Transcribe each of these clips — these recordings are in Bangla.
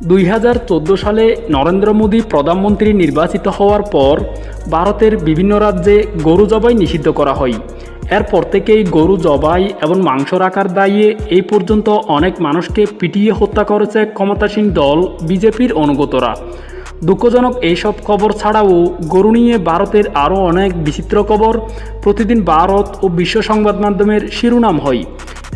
দুই হাজার চোদ্দ সালে নরেন্দ্র মোদী প্রধানমন্ত্রী নির্বাচিত হওয়ার পর ভারতের বিভিন্ন রাজ্যে গরু জবাই নিষিদ্ধ করা হয়। এরপর থেকেই গরু জবাই এবং মাংস রাখার দায়ে এই পর্যন্ত অনেক মানুষকে পিটিয়ে হত্যা করেছে ক্ষমতাসীন দল, বিজেপির অনুগতরা। দুঃখজনক এইসব খবর ছাড়াও গরু নিয়ে ভারতের আরও অনেক বিচিত্র খবর প্রতিদিন ভারত ও বিশ্ব সংবাদ মাধ্যমের শিরোনাম হয়।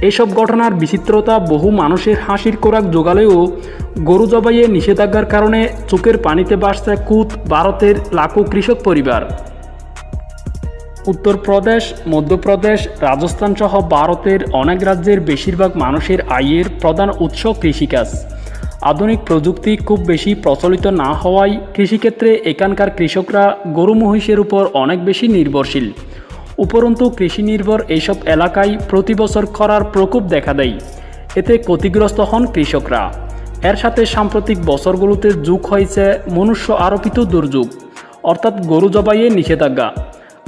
এইসব ঘটনার বিচিত্রতা বহু মানুষের হাসির কোরাক জোগালেও গরু জবাইয়ে নিষেধাজ্ঞার কারণে চোখের পানিতে বাসছে কুত ভারতের লাখো কৃষক পরিবার। উত্তরপ্রদেশ, মধ্যপ্রদেশ, রাজস্থান সহ ভারতের অনেক রাজ্যের বেশিরভাগ মানুষের আয়ের প্রধান উৎস কৃষিকাজ। আধুনিক প্রযুক্তি খুব বেশি প্রচলিত না হওয়ায় কৃষিক্ষেত্রে এখানকার কৃষকরা গরু মহিষের উপর অনেক বেশি নির্ভরশীল। উপরন্তু কৃষি নির্ভর এইসব এলাকায় প্রতি বছর খরার প্রকোপ দেখা দেয়। এতে ক্ষতিগ্রস্ত হন কৃষকরা। এর সাথে সাম্প্রতিক বছরগুলোতে যুগ হয়েছে মনুষ্য আরোপিত দুর্যোগ, অর্থাৎ গরু জবাইয়ে নিষেধাজ্ঞা।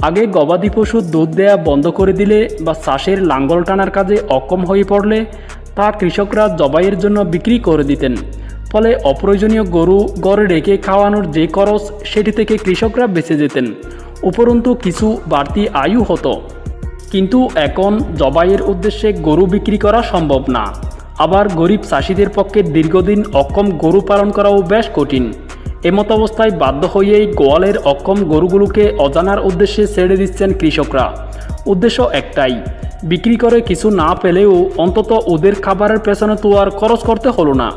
আগে গবাদি পশুর দুধ দেয়া বন্ধ করে দিলে বা চাষের লাঙ্গল টানার কাজে অকম হয়ে পড়লে তা কৃষকরা জবাইয়ের জন্য বিক্রি করে দিতেন। ফলে অপ্রয়োজনীয় গরু গড়ে রেখে খাওয়ানোর যে খরচ, সেটি থেকে কৃষকরা বেঁচে যেতেন। উপরন্তু কিছু বাড়তি আয়ু হতো। কিন্তু এখন জবাইয়ের উদ্দেশ্যে গরু বিক্রি করা সম্ভব না। আবার গরিব চাষিদের পক্ষে দীর্ঘদিন অক্ষম গরু পালন করাও বেশ কঠিন। এমত অবস্থায় বাধ্য হয়েই গোয়ালের অক্ষম গরুগুলোকে অজানার উদ্দেশ্যে ছেড়ে দিচ্ছেন কৃষকরা। উদ্দেশ্য একটাই, বিক্রি করে কিছু না পেলেও অন্তত ওদের খাবারের পেছনে তো আর খরচ করতে হলো না।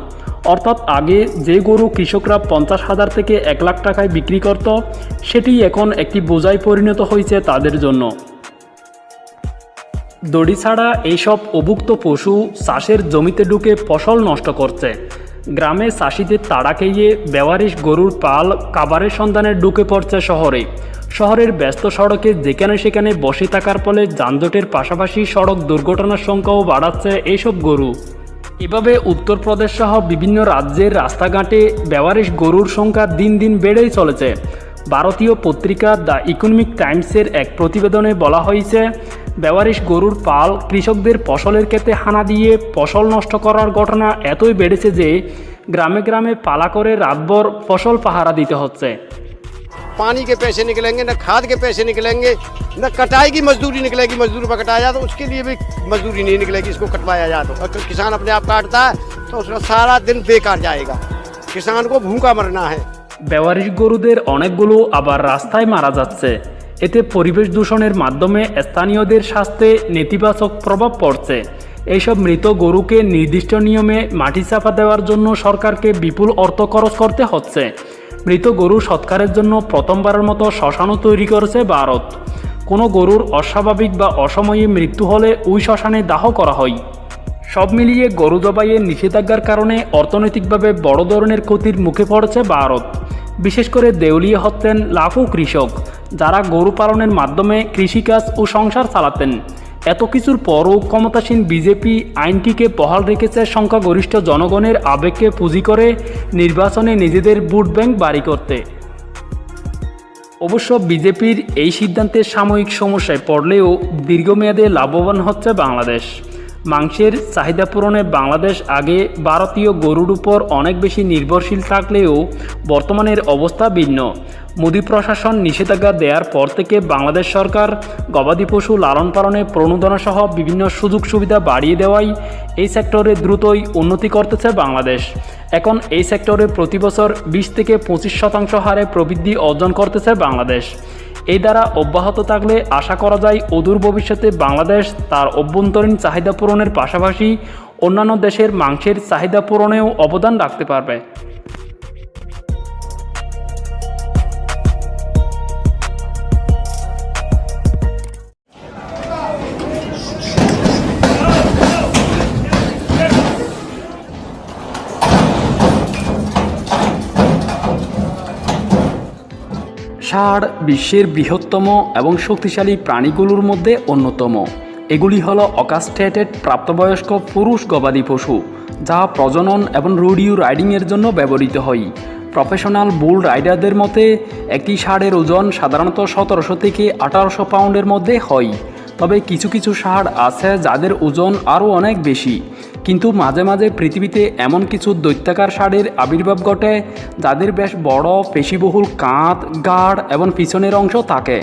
অর্থাৎ আগে যে গরু কৃষকরা পঞ্চাশ হাজার থেকে এক লাখ টাকায় বিক্রি করত, সেটি এখন একটি বোঝায় পরিণত হয়েছে তাদের জন্য। দড়ি ছাড়া এইসব অভুক্ত পশু চাষের জমিতে ঢুকে ফসল নষ্ট করছে। গ্রামে চাষিদের তাড়া খেয়ে বেওয়ারিশ গরুর পাল কাবারের সন্ধানে ঢুকে পড়ছে শহরে। শহরের ব্যস্ত সড়কে যেখানে সেখানে বসে থাকার ফলে যানজটের পাশাপাশি সড়ক দুর্ঘটনার সংখ্যাও বাড়াচ্ছে এইসব গরু। এভাবে উত্তরপ্রদেশ সহ বিভিন্ন রাজ্যের রাস্তাঘাটে বেওয়ারিশ গরুর সংখ্যা দিন দিন বেড়েই চলেছে। ভারতীয় পত্রিকা দ্য ইকোনমিক টাইমসের এক প্রতিবেদনে বলা হয়েছে, বেওয়ারিশ গরুর পাল কৃষকদের ফসলের ক্ষেত্রে হানা দিয়ে ফসল নষ্ট করার ঘটনা এতই বেড়েছে যে গ্রামে গ্রামে পালা করে রাতভর ফসল পাহারা দিতে হচ্ছে। पानी के पैसे निकलेंगे न खाद के पैसे निकलेंगे न कटाई की मजदूरी निकलेगी मजदूर पर कटाया जाए तो उसके लिए भी मजदूरी नहीं निकलेगी इसको कटवाया जाए तो अगर किसान अपने आप काटता है तो उसका सारा दिन बेकार जाएगा किसान को भूखा मरना है বেওয়ারিশ গরুদের অনেকগুলো আবার রাস্তায় মারা যাচ্ছে এতে পরিবেশ দূষণের মাধ্যমে স্থানীয়দের স্বাস্থ্যে নেতিবাচক প্রভাব পড়ছে এইসব মৃত গরুকে নির্দিষ্ট নিয়মে মাটি চাপা দেওয়ার জন্য সরকারকে বিপুল অর্থ খরচ করতে হচ্ছে মৃত গরু সৎকারের জন্য প্রথমবারের মতো শ্মশানও তৈরি করেছে ভারত। কোনো গরুর অস্বাভাবিক বা অসময়ে মৃত্যু হলে ওই শ্মশানে দাহ করা হয়। সব মিলিয়ে গরু জবাইয়ের নিষেধাজ্ঞার কারণে অর্থনৈতিকভাবে বড় ধরনের ক্ষতির মুখে পড়েছে ভারত। বিশেষ করে দেউলিয়া হচ্ছেন লাখো কৃষক, যারা গরু পালনের মাধ্যমে কৃষিকাজ ও সংসার চালাতেন। এত কিছুর পরও ক্ষমতাসীন বিজেপি আইনটিকে বহাল রেখেছে সংখ্যাগরিষ্ঠ জনগণের আবেগকে পুঁজি করে নির্বাচনে নিজেদের ভোট ব্যাংক বাড়ি করতে। অবশ্য বিজেপির এই সিদ্ধান্তে সাময়িক সমস্যায় পড়লেও দীর্ঘমেয়াদে লাভবান হচ্ছে বাংলাদেশ। মাংসের চাহিদা পূরণে বাংলাদেশ আগে ভারতীয় গরুর উপর অনেক বেশি নির্ভরশীল থাকলেও বর্তমানের অবস্থা ভিন্ন। মোদী প্রশাসন নিষেধাজ্ঞা দেওয়ার পর থেকে বাংলাদেশ সরকার গবাদি পশু লালন পালনে প্রণোদনা সহ বিভিন্ন সুযোগ সুবিধা বাড়িয়ে দেওয়ায় এই সেক্টরে দ্রুতই উন্নতি করতেছে বাংলাদেশ। এখন এই সেক্টরে প্রতি বছর বিশ থেকে পঁচিশ শতাংশ হারে প্রবৃদ্ধি অর্জন করতেছে বাংলাদেশ। এই দ্বারা অব্যাহত থাকলে আশা করা যায় অদূর ভবিষ্যতে বাংলাদেশ তার অভ্যন্তরীণ চাহিদা পূরণের পাশাপাশি অন্যান্য দেশের মাংসের চাহিদা পূরণেও অবদান রাখতে পারবে। ষাঁড় বিশ্বের বৃহত্তম এবং শক্তিশালী প্রাণীগুলোর মধ্যে অন্যতম। এগুলি হল অকাস্টেটেড প্রাপ্তবয়স্ক পুরুষ গবাদি পশু, যা প্রজনন এবং রোডিও রাইডিংয়ের জন্য ব্যবহৃত হয়। প্রফেশনাল বুল রাইডারদের মতে একটি ষাঁড়ের ওজন সাধারণত সতেরোশো থেকে আঠারোশো পাউন্ডের মধ্যে হয়। তবে কিছু কিছু ষাঁড় আছে যাদের ওজন আরও অনেক বেশি। কিন্তু মাঝে মাঝে পৃথিবীতে এমন কিছু দৈত্যাকার ষাঁড়ের আবির্ভাব ঘটে, যাদের বেশ বড়, পেশিবহুল কাঁধ গাড় এবং পিছনের অংশ থাকে।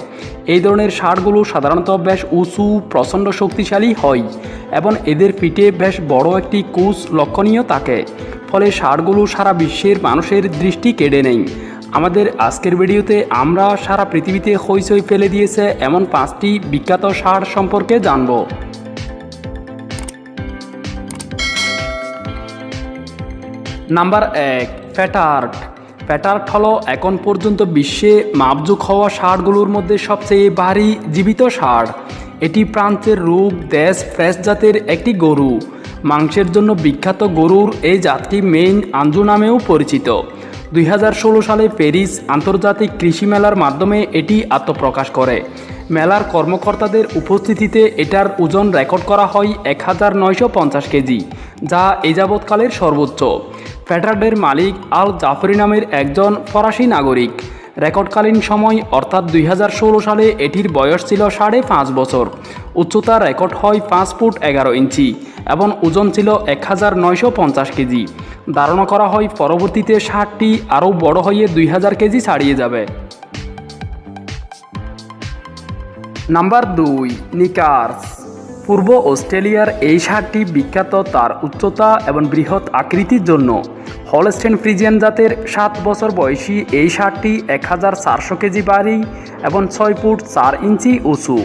এই ধরনের ষাঁড়গুলো সাধারণত বেশ উঁচু, প্রচণ্ড শক্তিশালী হয় এবং এদের পিঠে বেশ বড় একটি কুচ লক্ষণীয় থাকে। ফলে ষাঁড়গুলো সারা বিশ্বের মানুষের দৃষ্টি কেড়ে নেয়। আমাদের আজকের ভিডিওতে আমরা সারা পৃথিবীতে হইচই ফেলে দিয়েছে এমন পাঁচটি বিখ্যাত ষাঁড় সম্পর্কে জানব। নাম্বার এক ফ্যাটার্ট ফ্যাটার্ট হলো এখন পর্যন্ত বিশ্বে মাপজুক হওয়া ষাঁড়গুলোর মধ্যে সবচেয়ে ভারী জীবিত ষাঁড়। এটি প্রান্তের রূপ দেশ, ফ্রেশ জাতের একটি গরু। মাংসের জন্য বিখ্যাত গরুর এই জাতটি মেইন আঞ্জু নামেও পরিচিত। দুই হাজার ষোলো সালে প্যারিস আন্তর্জাতিক কৃষি মেলার মাধ্যমে এটি আত্মপ্রকাশ করে। মেলার কর্মকর্তাদের উপস্থিতিতে এটার ওজন রেকর্ড করা হয় এক হাজার নয়শো পঞ্চাশ কেজি, যা এ যাবৎকালের সর্বোচ্চ। ফ্যাটার্ডের মালিক আল জাফরি নামের একজন ফরাসি নাগরিক। রেকর্ডকালীন সময়, অর্থাৎ দুই হাজার ষোলো সালে এটির বয়স ছিল সাড়ে পাঁচ বছর। উচ্চতা রেকর্ড হয় পাঁচ ফুট এগারো ইঞ্চি এবং ওজন ছিল এক হাজার নয়শো পঞ্চাশ কেজি। ধারণা করা হয় পরবর্তীতে ষাটটি আরও বড় হয়ে দুই হাজার কেজি ছাড়িয়ে যাবে। নাম্বার দুই, নিকার্স। পূর্ব অস্ট্রেলিয়ার এই ষাটটি বিখ্যাত তার উচ্চতা এবং বৃহৎ আকৃতির জন্য হলস্টেন ফ্রিজিয়ান জাতের সাত বছর বয়সী এই ষাঁড়টি এক হাজার চারশো কেজি বাড়ি এবং ছয় ফুট চার ইঞ্চি উঁচু।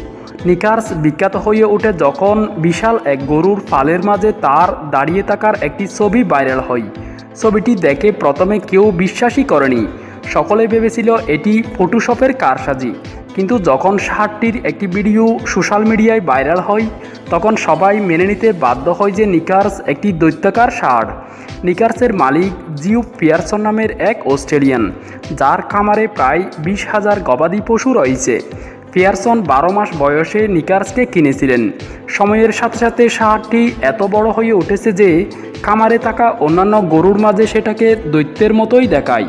নিকার্স বিখ্যাত হয়ে ওঠে যখন বিশাল এক গরুর ফালের মাঝে তার দাঁড়িয়ে থাকার একটি ছবি ভাইরাল হয়। ছবিটি দেখে প্রথমে কেউ বিশ্বাসই করেনি। সকলে ভেবেছিল এটি ফটোশপের কারসাজি। কিন্তু যখন শার্টটির একটি ভিডিও সোশ্যাল মিডিয়ায় ভাইরাল হয়, তখন সবাই মেনে নিতে বাধ্য হয় যে নিকার্স একটি দৈত্যাকার ষাঁড় নিকার্সের মালিক জিউ পিয়ারসন নামের এক অস্ট্রেলিয়ান, যার খামারে প্রায় বিশ হাজার গবাদি পশু রয়েছে। পিয়ারসন বারো মাস বয়সে নিকার্সকে কিনেছিলেন। সময়ের সাথে সাথে ষাঁড়টি এত বড় হয়ে উঠেছে যে, খামারে থাকা অন্যান্য গরুর মাঝে সেটাকে দৈত্যের মতোই দেখায়।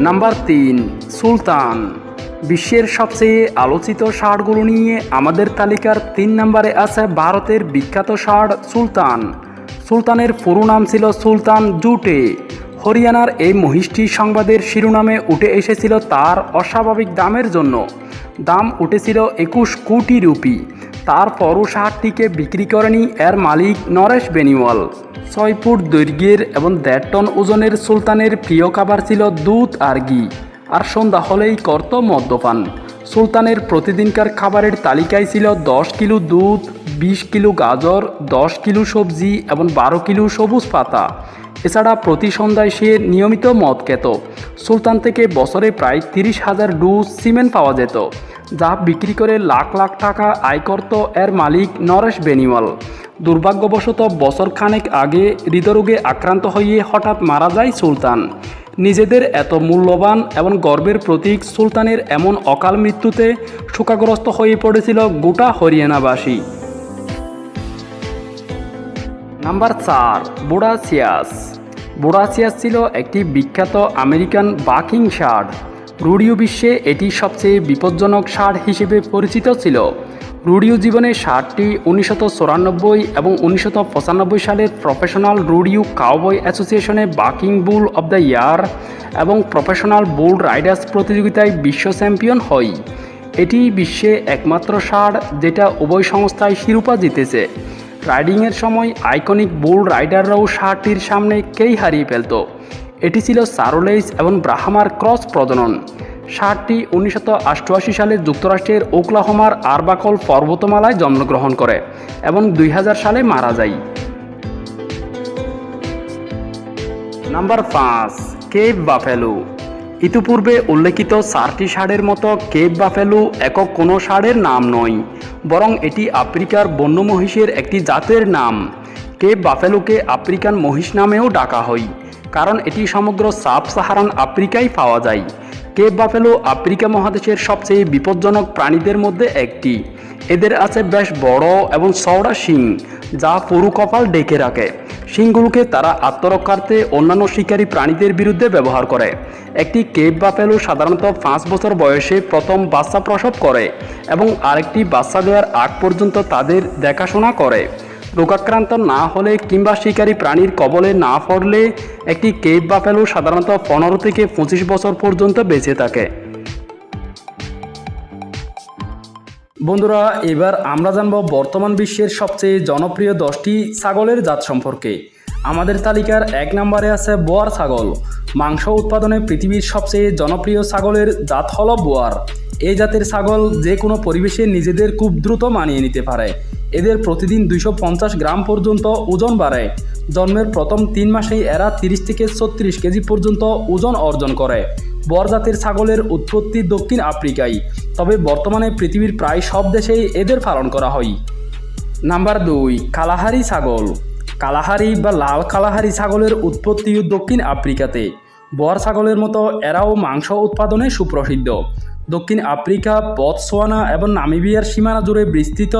নাম্বার তিন, সুলতান। বিশ্বের সবচেয়ে আলোচিত ষাঁড়গুলো নিয়ে আমাদের তালিকার তিন নম্বরে আছে ভারতের বিখ্যাত ষাঁড় সুলতান। সুলতানের পুরো নাম ছিল সুলতান জুটে। হরিয়ানার এই মহিষটি সংবাদের শিরোনামে উঠে এসেছিল তার অস্বাভাবিক দামের জন্য। দাম উঠেছিল একুশ কোটি রুপি। তারপরও ষাঁড়টিকে বিক্রি করেনি এর মালিক নরেশ বেনিওয়াল। ছয় ফুট দৈর্ঘ্যের এবং দেড় টন ওজনের সুলতানের প্রিয় খাবার ছিল দুধ আর ঘি। আর সন্ধ্যা হলেই করত মদ্যপান। সুলতানের প্রতিদিনকার খাবারের তালিকায় ছিল দশ কিলো দুধ, বিশ কিলো গাজর, দশ কিলো সবজি এবং বারো কিলো সবুজ পাতা। এছাড়া প্রতি সন্ধ্যায় সে নিয়মিত মদ খেত। সুলতান থেকে বছরে প্রায় তিরিশ হাজার ডুজ সিমেন্ট পাওয়া যেত, যা বিক্রি করে লাখ লাখ টাকা আয় করত এর মালিক নরেশ বেনিওয়াল। দুর্ভাগ্যবশত বছর খানেক আগে হৃদরোগে আক্রান্ত হয়ে হঠাৎ মারা যায় সুলতান। নিজেদের এত মূল্যবান এবং গর্বের প্রতীক সুলতানের এমন অকাল মৃত্যুতে শোকাগ্রস্ত হয়ে পড়েছিল গোটা হরিয়ানাবাসী। নাম্বার চার বোডাসিয়াস বোডাসিয়াস ছিল একটি বিখ্যাত আমেরিকান বাকিং ষাঁড়। রুডিও বিশ্বে এটি সবচেয়ে বিপজ্জনক ষাঁড় হিসেবে পরিচিত ছিল। রুডিও জীবনে ষাঁড়টি উনিশশত চুরানব্বই এবং উনিশশত পঁচানব্বই সালের professional rodeo cowboy অ্যাসোসিয়েশনে bucking bull of the year এবং প্রফেশনাল বুল রাইডার্স প্রতিযোগিতায় বিশ্ব চ্যাম্পিয়ন হয় এটি বিশ্বে একমাত্র ষাঁড় যেটা উভয় সংস্থায় শিরোপা জিতেছে। রাইডিংয়ের সময় আইকনিক বুল রাইডাররাও ষাঁড়টির সামনে কেই হারিয়ে ফেলত? এটি ছিল সারোলেইস এবং ব্রাহ্মার ক্রস প্রজনন। ষাঁড়টি উনিশশো সালে যুক্তরাষ্ট্রের ওকলাহোমার আরবাকল পর্বতমালায় জন্মগ্রহণ করে এবং দুই হাজার সালে মারা যায়। নাম্বার পাঁচ, কেপ বাফেলু। ইতিপূর্বে উল্লেখিত চারটি ষাঁড়ের মতো কেপ বাফেলু একক কোনো ষাঁড়ের নাম নয়, বরং এটি আফ্রিকার বন্য মহিষের একটি জাতের নাম। কেপ বাফেলুকে আফ্রিকান মহিষ নামেও ডাকা হয়, কারণ এটি সমগ্র সাব সাহারান আফ্রিকায় পাওয়া যায়। কেপ বাফেলো আফ্রিকা মহাদেশের সবচেয়ে বিপজ্জনক প্রাণীদের মধ্যে একটি। এদের আছে বেশ বড় এবং চওড়া শিং, যা পুরু কপাল ডেকে রাখে। শিংগুলোকে তারা আত্মরক্ষার্থে অন্যান্য শিকারী প্রাণীদের বিরুদ্ধে ব্যবহার করে। একটি কেপ বাফেলো সাধারণত পাঁচ বছর বয়সে প্রথম বাচ্চা প্রসব করে এবং আরেকটি বাচ্চা দেওয়ার আগ পর্যন্ত তাদের দেখাশোনা করে। রোগাক্রান্ত না হলে কিংবা শিকারী প্রাণীর কবলে না পড়লে একটি কেপ বাফেলো সাধারণত পনেরো থেকে পঁচিশ বছর পর্যন্ত বেঁচে থাকে। বন্ধুরা, এবার আমরা জানব বর্তমান বিশ্বের সবচেয়ে জনপ্রিয় দশটি ছাগলের জাত সম্পর্কে। আমাদের তালিকার এক নম্বরে আছে বোয়ার ছাগল। মাংস উৎপাদনে পৃথিবীর সবচেয়ে জনপ্রিয় ছাগলের জাত হল বোয়ার। এই জাতের ছাগল যে কোনো পরিবেশে নিজেদের খুব দ্রুত মানিয়ে নিতে পারে। এদের প্রতিদিন দুইশো পঞ্চাশ গ্রাম পর্যন্ত ওজন বাড়ে। জন্মের প্রথম তিন মাসেই এরা তিরিশ থেকে ছত্রিশ কেজি পর্যন্ত ওজন অর্জন করে। বর জাতের ছাগলের উৎপত্তি দক্ষিণ আফ্রিকায়, তবে বর্তমানে পৃথিবীর প্রায় সব দেশেই এদের পালন করা হয়। নাম্বার দুই, কালাহারি ছাগল। কালাহারি বা লাল কালাহারি ছাগলের উৎপত্তি দক্ষিণ আফ্রিকাতে। বর ছাগলের মতো এরাও মাংস উৎপাদনে সুপ্রসিদ্ধ। দক্ষিণ আফ্রিকা বতসোয়ানা এবং নামিবিয়ার সীমানা জুড়ে বিস্তৃত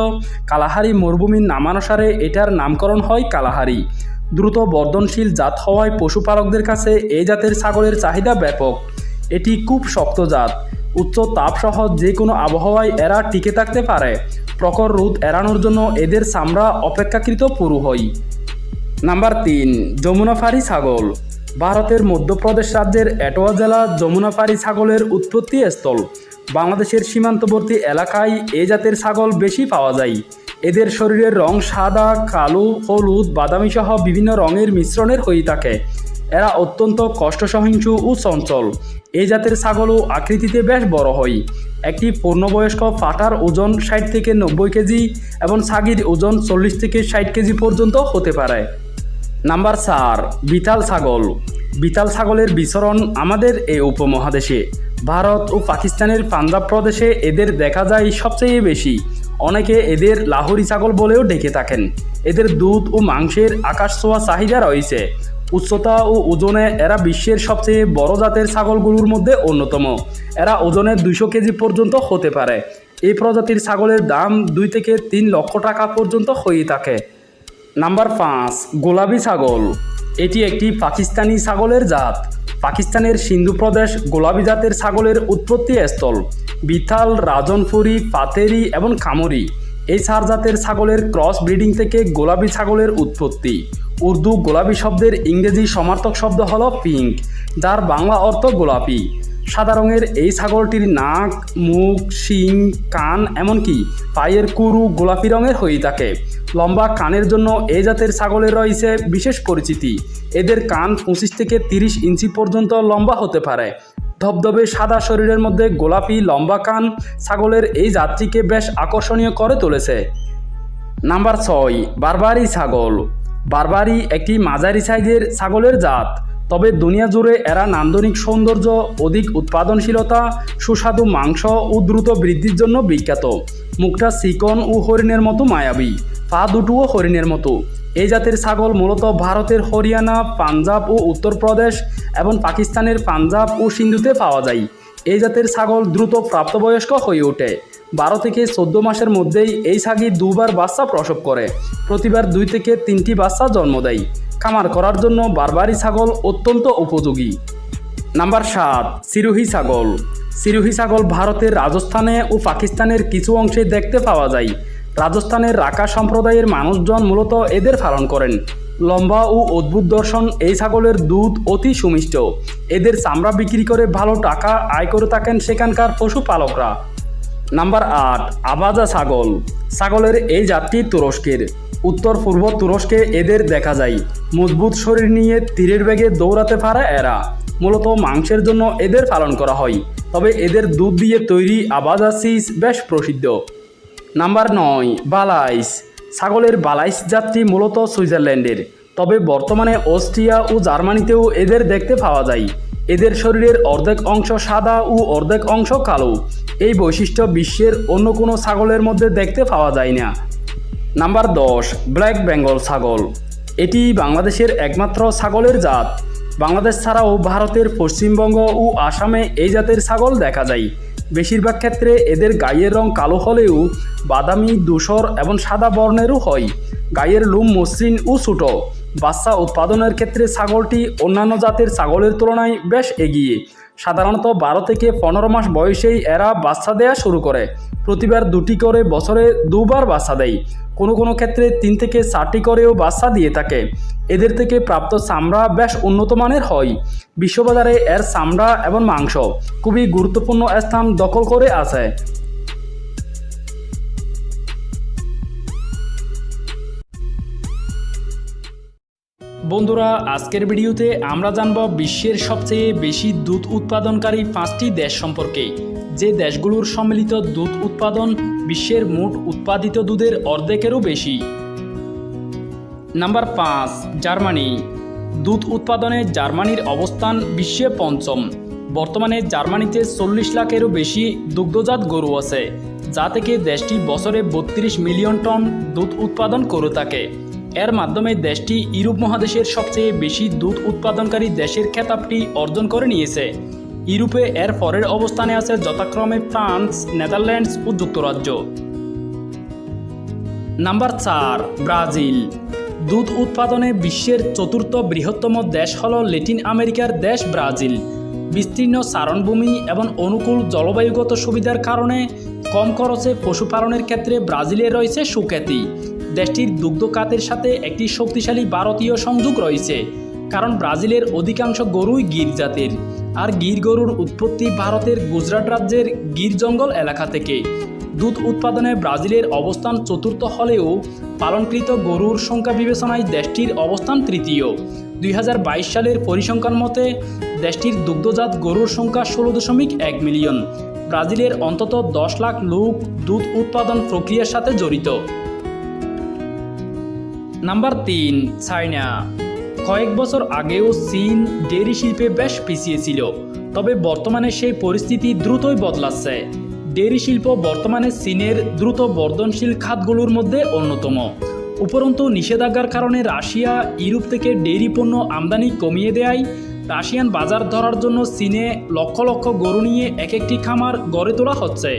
কালাহারি মরুভূমির নামানুসারে এটার নামকরণ হয় কালাহারি। দ্রুত বর্ধনশীল জাত হওয়ায় পশুপালকদের কাছে এই জাতের ছাগলের চাহিদা ব্যাপক। এটি খুব শক্ত জাত। উচ্চ তাপসহ যে কোনো আবহাওয়ায় এরা টিকে থাকতে পারে। প্রখর রোদ এড়ানোর জন্য এদের চামড়া অপেক্ষাকৃত পুরু হয়। নাম্বার তিন যমুনাফারি ছাগল। ভারতের মধ্যপ্রদেশ রাজ্যের এটোয়া জেলা যমুনাফারি ছাগলের উৎপত্তি স্থল। বাংলাদেশের সীমান্তবর্তী এলাকায় এ জাতের ছাগল বেশি পাওয়া যায়। এদের শরীরের রং সাদা, কালো, হলুদ বাদামি সহ বিভিন্ন রঙের মিশ্রণের হয়ে থাকে। এরা অত্যন্ত কষ্ট সহিংসু ও চঞ্চল। এই জাতের ছাগলও আকৃতিতে বেশ বড় হয়। একটি পূর্ণবয়স্ক পাটার ওজন ষাট থেকে নব্বই কেজি এবং ছাগির ওজন চল্লিশ থেকে ষাট কেজি পর্যন্ত হতে পারে। নাম্বার চার, বিতাল ছাগল। বিতাল ছাগলের বিচরণ আমাদের এই উপমহাদেশে। ভারত ও পাকিস্তানের পাঞ্জাব প্রদেশে এদের দেখা যায় সবচেয়ে বেশি। অনেকে এদের লাহোরি ছাগল বলেও ডেকে থাকেন। এদের দুধ ও মাংসের আকাশ ছোঁয়া চাহিদা রয়েছে। উচ্চতা ও ওজনে এরা বিশ্বের সবচেয়ে বড় জাতের ছাগলগুলোর মধ্যে অন্যতম। এরা ওজনে দুইশো কেজি পর্যন্ত হতে পারে। এই প্রজাতির ছাগলের দাম দুই থেকে তিন লক্ষ টাকা পর্যন্ত হয়ে থাকে। নাম্বার পাঁচ গোলাপি ছাগল। এটি একটি পাকিস্তানি ছাগলের জাত। পাকিস্তানের সিন্ধু প্রদেশ গোলাপি জাতের ছাগলের উৎপত্তি স্থল। বিথাল, রাজনপুরি, পাতেরি এবং কামরি এই চার জাতের ছাগলের ক্রস ব্রিডিং থেকে গোলাপি ছাগলের উৎপত্তি। উর্দু গোলাপি শব্দের ইংরেজি সমার্থক শব্দ হল পিঙ্ক, যার বাংলা অর্থ গোলাপি। সাদা রঙের এই ছাগলটির নাক, মুখ, শিং, কান এমনকি পায়ের কুরু গোলাপি রঙের হয়ে থাকে। লম্বা কানের জন্য এই জাতের ছাগলের রয়েছে বিশেষ পরিচিতি। এদের কান পঁচিশ থেকে তিরিশ ইঞ্চি পর্যন্ত লম্বা হতে পারে। ধবধবে সাদা শরীরের মধ্যে গোলাপি লম্বা কান ছাগলের এই জাতটিকে বেশ আকর্ষণীয় করে তুলেছে। নাম্বার ছয়, বারবারি ছাগল। বারবারি একটি মাঝারি সাইজের ছাগলের জাত। তবে দুনিয়া জুড়ে এরা নান্দনিক সৌন্দর্য, অধিক উৎপাদনশীলতা, সুস্বাদু মাংস ও দ্রুত বৃদ্ধির জন্য বিখ্যাত। মুখটা চিকন ও হরিণের মতো মায়াবী, পা দুটোও হরিণের মতো। এই জাতের ছাগল মূলত ভারতের হরিয়ানা, পাঞ্জাব ও উত্তরপ্রদেশ এবং পাকিস্তানের পাঞ্জাব ও সিন্ধুতে পাওয়া যায়। এই জাতের ছাগল দ্রুত প্রাপ্তবয়স্ক হয়ে ওঠে। বারো থেকে চোদ্দ মাসের মধ্যেই এই ছাগি দুবার বাচ্চা প্রসব করে। প্রতিবার দুই থেকে তিনটি বাচ্চা জন্ম দেয়। খামার করার জন্য বারবারি ছাগল অত্যন্ত উপযোগী। নাম্বার সাত, সিরুহি ছাগল। সিরোহি ছাগল ভারতের রাজস্থানে ও পাকিস্তানের কিছু অংশে দেখতে পাওয়া যায়। রাজস্থানের রাকা সম্প্রদায়ের মানুষজন মূলত এদের পালন করেন। লম্বা ও অদ্ভুত দর্শন এই ছাগলের দুধ অতি সুমিষ্ট। এদের চামড়া বিক্রি করে ভালো টাকা আয় করে থাকেন সেখানকার পশুপালকরা। নাম্বার আট, আবাজা ছাগল। ছাগলের এই জাতটি তুরস্কের। উত্তর পূর্ব তুরস্কে এদের দেখা যায়। মজবুত শরীর নিয়ে তীরের বেগে দৌড়াতে পারে এরা। মূলত মাংসের জন্য এদের পালন করা হয়। তবে এদের দুধ দিয়ে তৈরি আবাজা চিজ বেশ প্রসিদ্ধ। নাম্বার নয়, বালাইস। ছাগলের বালাইস জাতটি মূলত সুইজারল্যান্ডের। তবে বর্তমানে অস্ট্রিয়া ও জার্মানিতেও এদের দেখতে পাওয়া যায়। এদের শরীরের অর্ধেক অংশ সাদা ও অর্ধেক অংশ কালো। এই বৈশিষ্ট্য বিশ্বের অন্য কোনো ছাগলের মধ্যে দেখতে পাওয়া যায় না। নাম্বার দশ, ব্ল্যাক বেঙ্গল ছাগল। এটি বাংলাদেশের একমাত্র ছাগলের জাত। বাংলাদেশ ছাড়াও ভারতের পশ্চিমবঙ্গ ও আসামে এই জাতের ছাগল দেখা যায়। বেশিরভাগ ক্ষেত্রে এদের গায়ের রং কালো হলেও বাদামি, ধূসর এবং সাদা বর্ণেরও হয়। গায়ের লোম মসৃণ ও ছোটো। বাচ্চা উৎপাদনের ক্ষেত্রে ছাগলটি অন্যান্য জাতের ছাগলের তুলনায় বেশ এগিয়ে। সাধারণত বারো থেকে পনেরো মাস বয়সেই এরা বাচ্চা দেওয়া শুরু করে। প্রতিবার দুটি করে বছরে দুবার বাচ্চা দেয়। কোনো কোনো ক্ষেত্রে তিন থেকে চারটি করেও বাচ্চা দিয়ে থাকে। এদের থেকে প্রাপ্ত চামড়া বেশ উন্নত মানের হয়। বিশ্ববাজারে এর চামড়া এবং মাংস খুবই গুরুত্বপূর্ণ স্থান দখল করে আছে। বন্ধুরা, আজকের ভিডিওতে আমরা জানব বিশ্বের সবচেয়ে বেশি দুধ উৎপাদনকারী পাঁচটি দেশ সম্পর্কে। যে দেশগুলোর সম্মিলিত দুধ উৎপাদন বিশ্বের মোট উৎপাদিত দুধের অর্ধেকেরও বেশি। নাম্বার পাঁচ, জার্মানি। দুধ উৎপাদনে জার্মানির অবস্থান বিশ্বে পঞ্চম। বর্তমানে জার্মানিতে চল্লিশ লাখেরও বেশি দুগ্ধজাত গরু আছে, যা থেকে দেশটি বছরে বত্রিশ মিলিয়ন টন দুধ উৎপাদন করে থাকে। এর মাধ্যমে দেশটি ইউরোপ মহাদেশের সবচেয়ে বেশি দুধ উৎপাদনকারী দেশের খেতাবটি অর্জন করে নিয়েছে। ইউরোপে এর পরের অবস্থানে আছে যথাক্রমে ফ্রান্স, নেদারল্যান্ডস ও যুক্তরাজ্য নাম্বার চার, ব্রাজিল। দুধ উৎপাদনে বিশ্বের চতুর্থ বৃহত্তম দেশ হল ল্যাটিন আমেরিকার দেশ ব্রাজিল। বিস্তীর্ণ চারণভূমি এবং অনুকূল জলবায়ুগত সুবিধার কারণে কম খরচে পশুপালনের ক্ষেত্রে ব্রাজিলে রয়েছে সুখ্যাতি। দেশটির দুগ্ধ খাতের সাথে একটি শক্তিশালী ভারতীয় সংযোগ রয়েছে, কারণ ব্রাজিলের অধিকাংশ গরুই গির জাতের। আর গির গরুর উৎপত্তি ভারতের গুজরাট রাজ্যের গির জঙ্গল এলাকা থেকে। দুধ উৎপাদনে ব্রাজিলের অবস্থান চতুর্থ হলেও পালনকৃত গরুর সংখ্যা বিবেচনায় দেশটির অবস্থান তৃতীয়। দুই হাজার বাইশ সালের পরিসংখ্যান মতে, দেশটির দুগ্ধজাত গরুর সংখ্যা ষোলো দশমিক এক মিলিয়ন। ব্রাজিলের অন্তত দশ লাখ লোক দুধ উৎপাদন প্রক্রিয়ার সাথে জড়িত। নাম্বার তিন, চায়না। কয়েক বছর আগেও চীন ডেয়ারি শিল্পে বেশ পিছিয়ে ছিল, তবে বর্তমানে সেই পরিস্থিতি দ্রুতই বদলাচ্ছে। ডেয়ারি শিল্প বর্তমানে চীনের দ্রুত বর্ধনশীল খাতগুলোর মধ্যে অন্যতম। উপরন্তু নিষেধাজ্ঞার কারণে রাশিয়া, ইউরোপ থেকে ডেয়ারি পণ্য আমদানি কমিয়ে দেয় রাশিয়ান বাজার ধরার জন্য চীনে লক্ষ লক্ষ গরু নিয়ে এক একটি খামার গড়ে তোলা হচ্ছে।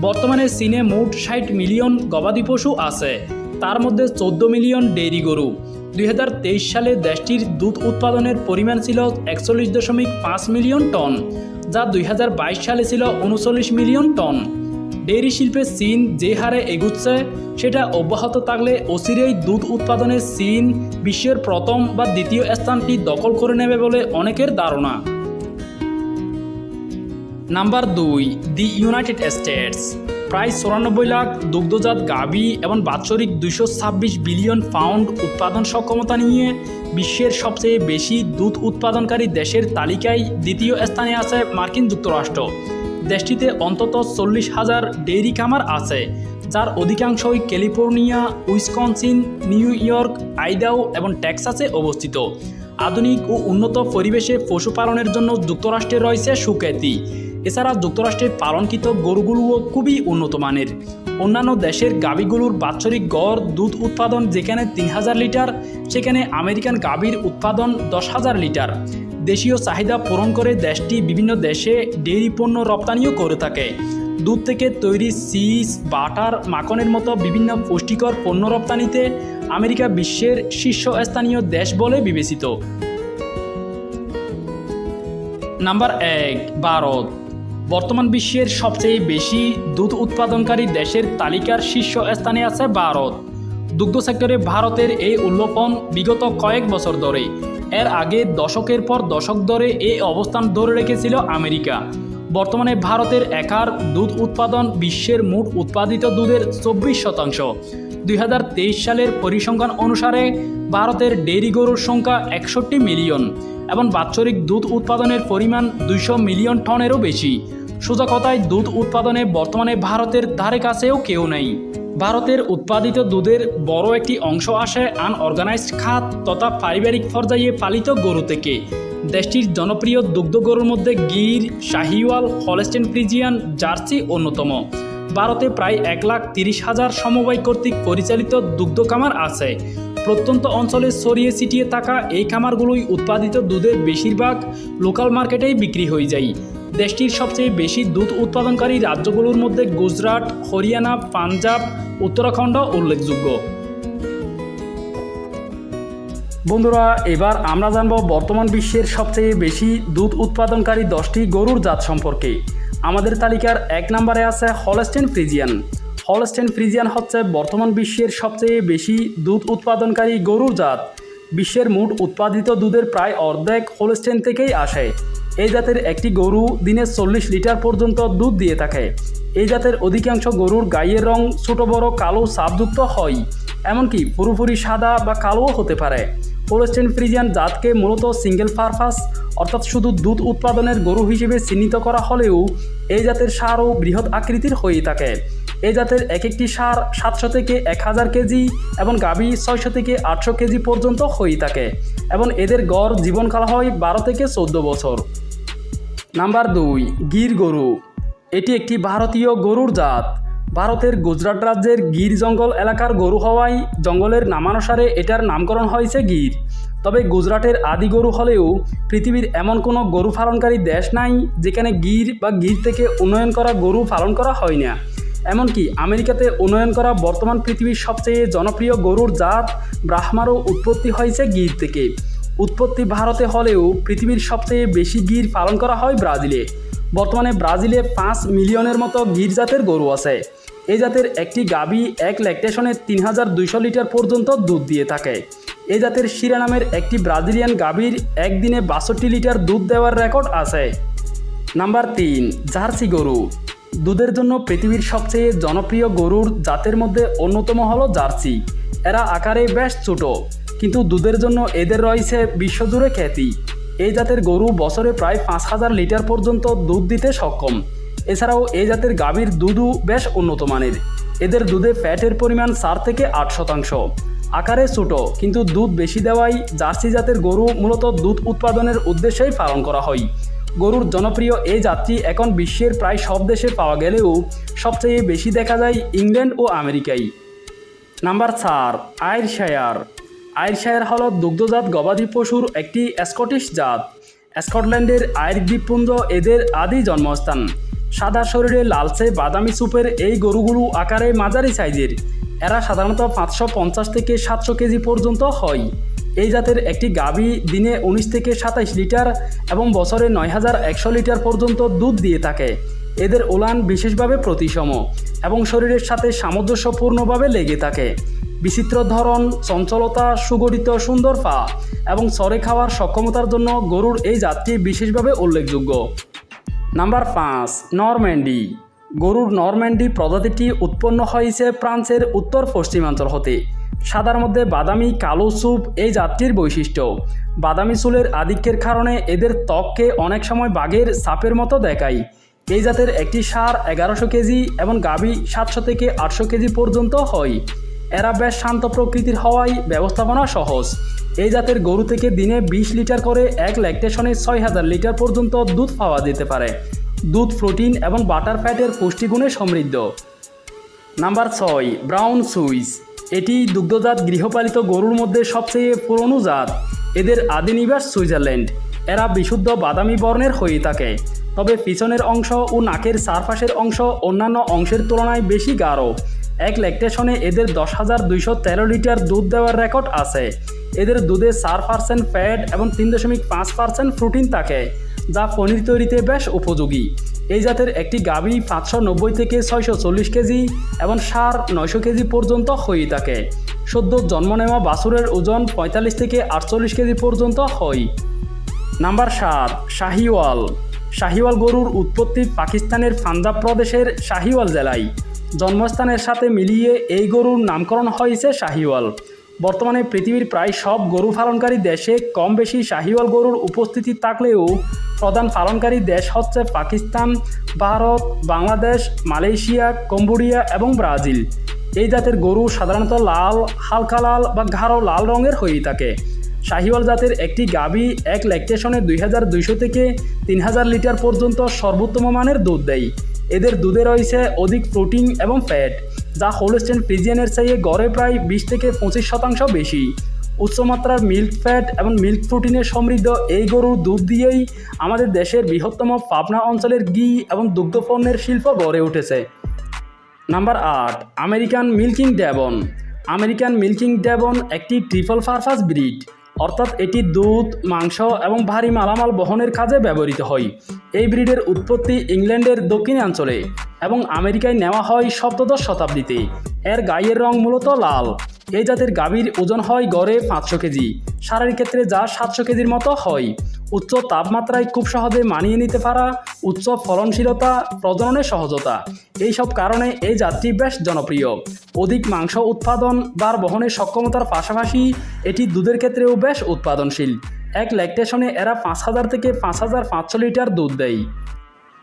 বর্তমানে চীনে মোট ষাট মিলিয়ন গবাদি পশু আছে। তার মধ্যে চোদ্দ মিলিয়ন ডেইরি গরু। দুই হাজার তেইশ সালে দেশটির দুধ উৎপাদনের পরিমাণ ছিল একচল্লিশ দশমিক পাঁচ মিলিয়ন টন, যা দুই হাজার বাইশ সালে ছিল উনচল্লিশ মিলিয়ন টন। ডেইরি শিল্পে চীন যে হারে এগুচ্ছে, সেটা অব্যাহত থাকলে অচিরেই দুধ উৎপাদনে চীন বিশ্বের প্রথম বা দ্বিতীয় স্থানটি দখল করে নেবে বলে অনেকের ধারণা। নাম্বার দুই, দি ইউনাইটেড স্টেটস। প্রায় চুরানব্বই লাখ দুগ্ধজাত গাভী এবং বাৎসরিক দুইশো ছাব্বিশ বিলিয়ন পাউন্ড উৎপাদন সক্ষমতা নিয়ে বিশ্বের সবচেয়ে বেশি দুধ উৎপাদনকারী দেশের তালিকায় দ্বিতীয় স্থানে আছে মার্কিন যুক্তরাষ্ট্র। দেশটিতে অন্তত চল্লিশ হাজার ডেইরি খামার আছে, যার অধিকাংশই California, Wisconsin, New York Idaho এবং টেক্সাসে অবস্থিত। আধুনিক ও উন্নত পরিবেশে পশুপালনের জন্য যুক্তরাষ্ট্রে রয়েছে সুখ্যাতি। এছাড়া যুক্তরাষ্ট্রে পালনকৃত গরুগুলোও খুবই উন্নত মানের। অন্যান্য দেশের গাভীগুলোর বাৎসরিক গড়, দুধ উৎপাদন যেখানে তিন হাজার লিটার, সেখানে আমেরিকান গাভীর উৎপাদন দশ হাজার লিটার। দেশীয় চাহিদা পূরণ করে দেশটি বিভিন্ন দেশে ডেইরি পণ্য রপ্তানিও করে থাকে। দুধ থেকে তৈরি চিজ, বাটার, মাখনের মতো বিভিন্ন পুষ্টিকর পণ্য রপ্তানিতে আমেরিকা বিশ্বের শীর্ষস্থানীয় দেশ বলে বিবেচিত। নাম্বার এক, ভারত। বর্তমান বিশ্বের সবচেয়ে বেশি দুধ উৎপাদনকারী দেশের তালিকার শীর্ষ স্থানে আছে ভারত। দুগ্ধ সেক্টরে ভারতের এই উল্লোপন বিগত কয়েক বছর ধরে। এর আগে দশকের পর দশক ধরে এই অবস্থান ধরে রেখেছিল আমেরিকা। বর্তমানে ভারতের একার দুধ উৎপাদন বিশ্বের মোট উৎপাদিত দুধের চব্বিশ শতাংশ। দুই হাজার তেইশ সালের পরিসংখ্যান অনুসারে ভারতের ডেইরি গরুর সংখ্যা একষট্টি মিলিয়ন এবং বাৎসরিক দুধ উৎপাদনের পরিমাণ দুইশো মিলিয়ন টনেরও বেশি। সোজা কথায় দুধ উৎপাদনে বর্তমানে ভারতের ধারে কাছেও কেউ নেই। ভারতের উৎপাদিত দুধের বড় একটি অংশ আসে আনঅর্গানাইজড খাত তথা পারিবারিক পর্যায়ে পালিত গরু থেকে। দেশটির জনপ্রিয় দুগ্ধ গরুর মধ্যে Gir, Sahiwal Holstein Friesian, Jersey অন্যতম। ভারতে প্রায় এক লাখ তিরিশ হাজার সমবায় কর্তৃক পরিচালিত দুগ্ধ খামার আছে। প্রত্যন্ত অঞ্চলে ছড়িয়ে ছিটিয়ে থাকা এই খামারগুলোই উৎপাদিত দুধের বেশিরভাগ লোকাল মার্কেটেই বিক্রি হয়ে যায়। দেশটির সবচেয়ে বেশি দুধ উৎপাদনকারী রাজ্যগুলোর মধ্যে গুজরাট, হরিয়ানা, পাঞ্জাব, উত্তরাখণ্ড উল্লেখযোগ্য। বন্ধুরা, এবার আমরা জানব বর্তমান বিশ্বের সবচেয়ে বেশি দুধ উৎপাদনকারী দশটি গরুর জাত সম্পর্কে। আমাদের তালিকার এক নম্বরে আছে হলস্টেন ফ্রিজিয়ান। হলস্টেন ফ্রিজিয়ান হচ্ছে বর্তমান বিশ্বের সবচেয়ে বেশি দুধ উৎপাদনকারী গরুর জাত। বিশ্বের মোট উৎপাদিত দুধের প্রায় অর্ধেক হোলস্টেন থেকেই আসে। এই জাতের একটি গরু দিনে চল্লিশ লিটার পর্যন্ত দুধ দিয়ে থাকে। এই জাতের অধিকাংশ গরুর গায়ের রং ছোট বড়, কালো সাপযুক্ত হয়। এমনকি পুরোপুরি সাদা বা কালোও হতে পারে। হোলস্টেন ফ্রিজিয়ান জাতকে মূলত সিঙ্গেল পারপাস, অর্থাৎ শুধু দুধ উৎপাদনের গরু হিসেবে চিহ্নিত করা হলেও এই জাতের সারও বৃহৎ আকৃতির হয়ে থাকে। এই জাতের এক একটি সার সাতশো থেকে এক হাজার কেজি এবং গাভী ছয়শো থেকে আটশো কেজি পর্যন্ত হয়ে থাকে এবং এদের গড় জীবনকাল হয় বারো থেকে চোদ্দ বছর। নাম্বার দুই, গির গরু। এটি একটি ভারতীয় গরুর জাত। ভারতের গুজরাট রাজ্যের গির জঙ্গল এলাকার গরু হওয়ায় জঙ্গলের নামানুসারে এটার নামকরণ হয়েছে গির। তবে গুজরাটের আদি গরু হলেও পৃথিবীর এমন কোনো গরু পালনকারী দেশ নাই, যেখানে গির বা গির থেকে উন্নয়ন করা গরু পালন করা হয় না। এমনকি আমেরিকাতে উন্নয়ন করা বর্তমান পৃথিবীর সবচেয়ে জনপ্রিয় গরুর জাত ব্রাহ্মারও উৎপত্তি হয়েছে গির থেকে। উৎপত্তি ভারতে হলেও পৃথিবীর সবচেয়ে বেশি গির পালন করা হয় ব্রাজিলে। বর্তমানে ব্রাজিলে পাঁচ মিলিয়নের মতো গির জাতের গরু আছে। এই জাতের একটি গাবি এক ল্যাকটেশনে তিন হাজার দুইশো লিটার পর্যন্ত দুধ দিয়ে থাকে। এই জাতের শিরা নামের একটি ব্রাজিলিয়ান গাভীর একদিনে বাষট্টি লিটার দুধ দেওয়ার রেকর্ড আছে। নাম্বার তিন, জার্সি গরু। দুধের জন্য পৃথিবীর সবচেয়ে জনপ্রিয় গরুর জাতের মধ্যে অন্যতম হলো জার্সি। এরা আকারে বেশ ছোট। কিন্তু দুধের জন্য এদের রয়েছে বিশ্বজুড়ে খ্যাতি। এই জাতের গরু বছরে প্রায় পাঁচ হাজার লিটার পর্যন্ত দুধ দিতে সক্ষম। এছাড়াও এই জাতের গাভীর দুধও বেশ উন্নত মানের। এদের দুধে ফ্যাটের পরিমাণ চার থেকে আট শতাংশ। আকারে ছোট, কিন্তু দুধ বেশি দেওয়াই জার্সি জাতের গরু মূলত দুধ উৎপাদনের উদ্দেশ্যেই পালন করা হয়। গরুর জনপ্রিয় এই জাতটি এখন বিশ্বের প্রায় সব দেশে পাওয়া গেলেও সবচেয়ে বেশি দেখা যায় ইংল্যান্ড ও আমেরিকায়। নাম্বার চার আয়ারশায়ার আয়ারশায়ার হল দুগ্ধজাত গবাদি পশুর একটি স্কটিশ জাত। স্কটল্যান্ডের আয়ের দ্বীপপুঞ্জ এদের আদি জন্মস্থান। সাদা শরীরে লালচে বাদামি সুপের এই গরুগুলো আকারে মাঝারি সাইজের। এরা সাধারণত পাঁচশো পঞ্চাশ থেকে সাতশো কেজি পর্যন্ত হয়। এই জাতের একটি গাভী দিনে উনিশ থেকে সাতাইশ লিটার এবং বছরে নয় হাজার একশো লিটার পর্যন্ত দুধ দিয়ে থাকে। এদের ওলান বিশেষভাবে প্রতিসম এবং শরীরের সাথে সামঞ্জস্যপূর্ণভাবে লেগে থাকে। বিচিত্র ধরন, চঞ্চলতা, সুগঠিত সুন্দর পা এবং সরে খাওয়ার সক্ষমতার জন্য গরুর এই জাতটি বিশেষভাবে উল্লেখযোগ্য। নাম্বার পাঁচ, নরম্যান্ডি। গরুর নরম্যান্ডি প্রজাতিটি উৎপন্ন হয়েছে ফ্রান্সের উত্তর পশ্চিমাঞ্চল হতে। সাদার মধ্যে বাদামি, কালো স্যুপ এই জাতটির বৈশিষ্ট্য। বাদামি চুলের আধিক্যের কারণে এদের ত্বককে অনেক সময় বাঘের সাপের মতো দেখায়। এই জাতের একটি সার এগারোশো কেজি এবং গাভী সাতশো থেকে আটশো কেজি পর্যন্ত হয়। এরা বেশ শান্ত প্রকৃতির হওয়ায় ব্যবস্থাপনা সহজ। এই জাতের গরু থেকে দিনে বিশ লিটার করে এক ল্যাকটেশনে ছয় হাজার লিটার পর্যন্ত দুধ পাওয়া যেতে পারে। দুধ, প্রোটিন এবং বাটার ফ্যাটের পুষ্টিগুণে সমৃদ্ধ। নাম্বার ছয়, ব্রাউন সুইস। এটি দুগ্ধজাত গৃহপালিত গরুর মধ্যে সবচেয়ে পুরনো জাত। এদের আদি নিবাস সুইজারল্যান্ড। এরা বিশুদ্ধ বাদামি বর্ণের হয়ে থাকে। তবে পিছনের অংশ ও নাকের চারপাশের অংশ অন্যান্য অংশের তুলনায় বেশি গাঢ়। এক ল্যাকটেশনে এদের দশ হাজার দুইশো তেরো লিটার দুধ দেওয়ার রেকর্ড আছে। এদের দুধে চার পার্সেন্ট ফ্যাট এবং তিন দশমিক পাঁচ পার্সেন্ট প্রোটিন থাকে, যা পনির তৈরিতে বেশ উপযোগী। এই জাতের একটি গাভী পাঁচশো নব্বই থেকে ছয়শো চল্লিশ কেজি এবং সার নয়শো কেজি পর্যন্ত হয়ে থাকে। সদ্য জন্ম নেওয়া বাছুরের ওজন পঁয়তাল্লিশ থেকে আটচল্লিশ কেজি পর্যন্ত হয়। নাম্বার সাত, শাহিওয়াল। শাহিওয়াল গরুর উৎপত্তি পাকিস্তানের পাঞ্জাব প্রদেশের শাহিওয়াল জেলায়। জন্মস্থানের সাথে মিলিয়ে এই গরুর নামকরণ হয়েছে শাহিওয়াল। বর্তমানে পৃথিবীর প্রায় সব গরু পালনকারী দেশে কম বেশি শাহিওয়াল গরুর উপস্থিতি থাকলেও প্রধান পালনকারী দেশ হচ্ছে পাকিস্তান, ভারত, বাংলাদেশ, মালয়েশিয়া, কম্বোডিয়া এবং ব্রাজিল। এই জাতের গরু সাধারণত লাল, হালকা লাল বা গাঢ় লাল রঙের হয়ে থাকে। শাহিওয়াল জাতের একটি গাভী এক ল্যাকটেশনে দুই হাজার দুইশো থেকে তিন হাজার লিটার পর্যন্ত সর্বোত্তম মানের দুধ দেয়। এদের দুধে রয়েছে অধিক প্রোটিন এবং ফ্যাট, যা হোলস্টেন ফ্রিজিয়ানের চেয়ে গড়ে প্রায় বিশ থেকে পঁচিশ শতাংশ বেশি। উচ্চমাত্রার মিল্ক ফ্যাট এবং মিল্ক প্রোটিনে সমৃদ্ধ এই গরুর দুধ দিয়েই আমাদের দেশের বৃহত্তম পাবনা অঞ্চলের ঘি এবং দুগ্ধপণ্যের শিল্প গড়ে উঠেছে। নাম্বার আট, American milking Devon. American milking Devon একটি ট্রিপল পারপাস ব্রিড। অর্থাৎ এটি দুধ, মাংস এবং ভারী মালামাল বহনের কাজে ব্যবহৃত হয়। এই ব্রিডের উৎপত্তি ইংল্যান্ডের দক্ষিণাঞ্চলে এবং আমেরিকায় নেওয়া হয় সপ্তদশ শতাব্দীতে। এর গায়ের রং মূলত লাল। এই জাতের গাভীর ওজন হয় গড়ে পাঁচশো কেজি। সারের ক্ষেত্রে যা সাতশো কেজির মতো হয়। উচ্চ তাপমাত্রায় খুব সহজে মানিয়ে নিতে পারা, উচ্চ ফলনশীলতা প্রজননের সহজতা। এইসব কারণে এই জাতটি বেশ জনপ্রিয়। অধিক মাংস উৎপাদন বা বহনের সক্ষমতার পাশাপাশি এটি দুধের ক্ষেত্রেও বেশ উৎপাদনশীল। এক ল্যাকটেশনে এরা পাঁচ হাজার থেকে পাঁচ হাজার পাঁচশো লিটার দুধ দেয়।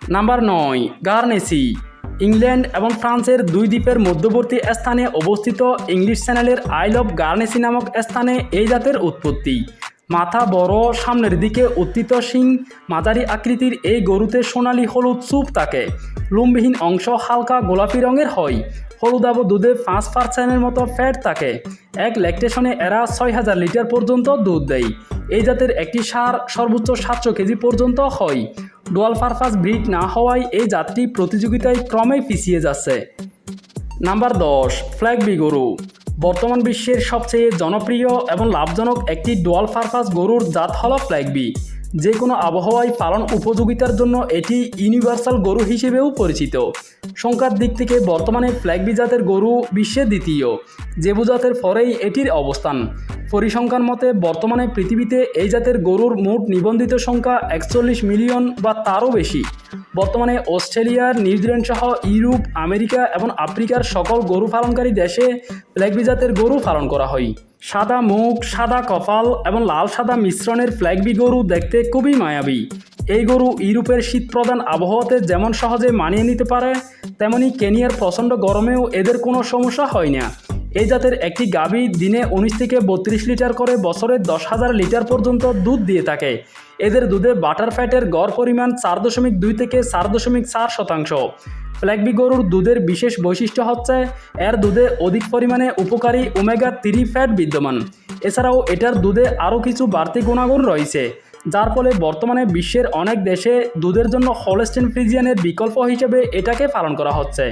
নাম্বার নয়, গার্নেসি। ইংল্যান্ড এবং ফ্রান্সের দুই দ্বীপের মধ্যবর্তী স্থানে অবস্থিত ইংলিশ চ্যানেলের আইল অফ গার্নেসি নামক স্থানে এই জাতের উৎপত্তি। মাথা বড়, সামনের দিকে উত্থিত শিং। মাঝারি আকৃতির এই গরুতে সোনালি হলুদ চুপ থাকে। লোমবিহীন অংশ হালকা গোলাপি রঙের হয়। হলুদাব দুধে পাঁচ পার্সেন্টের মতো ফ্যাট থাকে। এক ল্যাকটেশনে এরা ছয় হাজার লিটার পর্যন্ত দুধ দেয়। এই জাতের একটি সার সর্বোচ্চ সাতশো কেজি পর্যন্ত হয়। ডোয়াল পারপাস ব্রিড না হওয়ায় এই জাতটি প্রতিযোগিতায় ক্রমে পিছিয়ে যাচ্ছে। নাম্বার দশ, ফ্ল্যাগবি গরু। বর্তমান বিশ্বের সবচেয়ে জনপ্রিয় এবং লাভজনক একটি ডোয়াল পারপাস গরুর জাত হল ফ্ল্যাগবি যে কোনো আবহাওয়ায় পালন উপযোগিতার জন্য এটি ইউনিভার্সাল গরু হিসেবেও পরিচিত। সংখ্যার দিক থেকে বর্তমানে ফ্ল্যাগবি জাতের গরু বিশ্বে দ্বিতীয়, জেবু জাতের পরেই এটির অবস্থান। পরিসংখ্যান মতে, বর্তমানে পৃথিবীতে এই জাতের গরুর মোট নিবন্ধিত সংখ্যা একচল্লিশ মিলিয়ন বা তারও বেশি। বর্তমানে অস্ট্রেলিয়ার নিউজিল্যান্ড সহ ইউরোপ, আমেরিকা এবং আফ্রিকার সকল গরু পালনকারী দেশে ফ্ল্যাগবি জাতের গরু পালন করা হয়। সাদা মুখ, সাদা কপাল এবং লাল সাদা মিশ্রণের ফ্ল্যাগবি গরু দেখতে খুবই মায়াবী। এই গরু ইউরোপের শীতপ্রধান আবহাওয়াতে যেমন সহজে মানিয়ে নিতে পারে, তেমনি কেনিয়ার প্রচণ্ড গরমেও এদের কোনো সমস্যা হয় না। এই জাতের একটি গাভী দিনে উনিশ থেকে বত্রিশ লিটার করে বছরে দশ হাজার লিটার পর্যন্ত দুধ দিয়ে থাকে। এদের দুধে বাটার ফ্যাটের গড় পরিমাণ চার দশমিক দুই থেকে চার দশমিক চার শতাংশ। ফ্ল্যাগবি গরুর দুধের বিশেষ বৈশিষ্ট্য হচ্ছে, এর দুধে অধিক পরিমাণে উপকারী ওমেগা থ্রি ফ্যাট বিদ্যমান। এছাড়াও এটার দুধে আরও কিছু বাড়তি গুণাগুণ রয়েছে, যার ফলে বর্তমানে বিশ্বের অনেক দেশে দুধের জন্য হলস্টেন ফ্রিজিয়ানের বিকল্প হিসেবে এটাকে পালন করা হচ্ছে।